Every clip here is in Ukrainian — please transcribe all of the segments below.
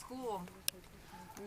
склом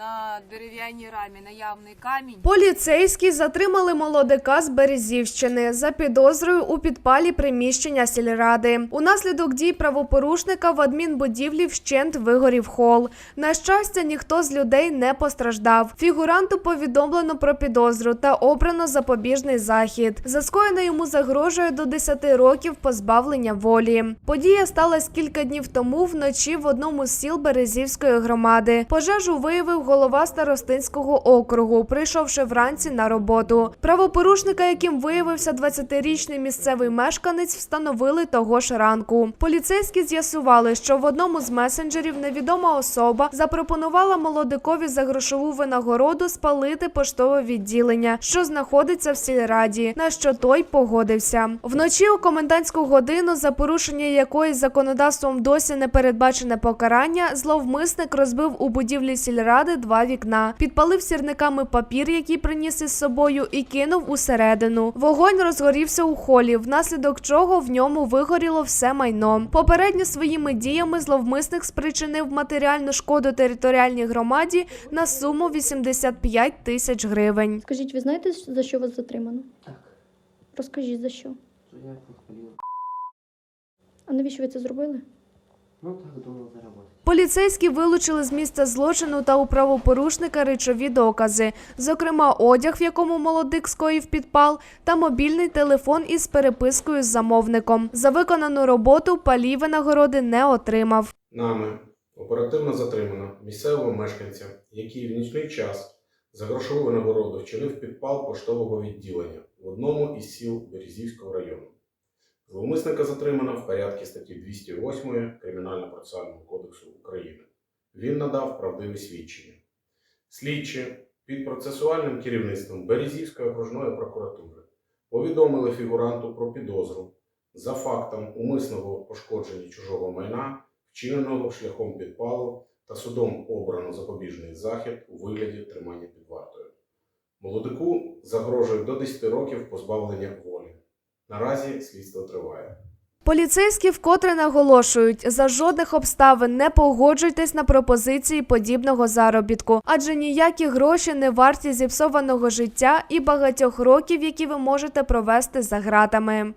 на дерев'яній рамі наявний камінь. Поліцейські затримали молодика з Березівщини за підозрою у підпалі приміщення сільради. Унаслідок дій правопорушника в адмінбудівлі вщент вигорів хол. На щастя, ніхто з людей не постраждав. Фігуранту повідомлено про підозру та обрано запобіжний захід. За скоєне йому загрожує до 10 років позбавлення волі. Подія сталася кілька днів тому вночі в одному з сіл Березівської громади. Пожежу виявив голова старостинського округу, прийшовши вранці на роботу. Правопорушника, яким виявився 20-річний місцевий мешканець, встановили того ж ранку. Поліцейські з'ясували, що в одному з месенджерів невідома особа запропонувала молодикові за грошову винагороду спалити поштове відділення, що знаходиться в сільраді, на що той погодився. Вночі у комендантську годину, за порушення якої законодавством досі не передбачене покарання, зловмисник розбив у будівлі сільради два вікна, підпалив сірниками папір, який приніс із собою, і кинув усередину. Вогонь розгорівся у холі, внаслідок чого в ньому вигоріло все майно. Попередньо своїми діями зловмисник спричинив матеріальну шкоду територіальній громаді на суму 85 тисяч гривень. Скажіть, ви знаєте, за що вас затримано? Так, Розкажіть за що. А навіщо ви це зробили? Ну так думав заработать. Поліцейські вилучили з місця злочину та у правопорушника речові докази, зокрема одяг, в якому молодик скоїв підпал, та мобільний телефон із перепискою з замовником. За виконану роботу палій винагороди не отримав. Нами оперативно затримано місцевого мешканця, який в нічний час за грошову винагороду вчинив підпал поштового відділення в одному із сіл Березівського району. Зловмисника затримано в порядку статті 208 Кримінально-процесуального кодексу України. Він надав правдиві свідчення. Слідчі під процесуальним керівництвом Березівської окружної прокуратури повідомили фігуранту про підозру за фактом умисного пошкодження чужого майна вчиненого шляхом підпалу та судом обрано запобіжний захід у вигляді тримання під вартою. Молодику загрожує до 10 років позбавлення волі. Наразі слідство триває. Поліцейські вкотре наголошують, за жодних обставин не погоджуйтесь на пропозиції подібного заробітку, адже ніякі гроші не варті зіпсованого життя і багатьох років, які ви можете провести за ґратами.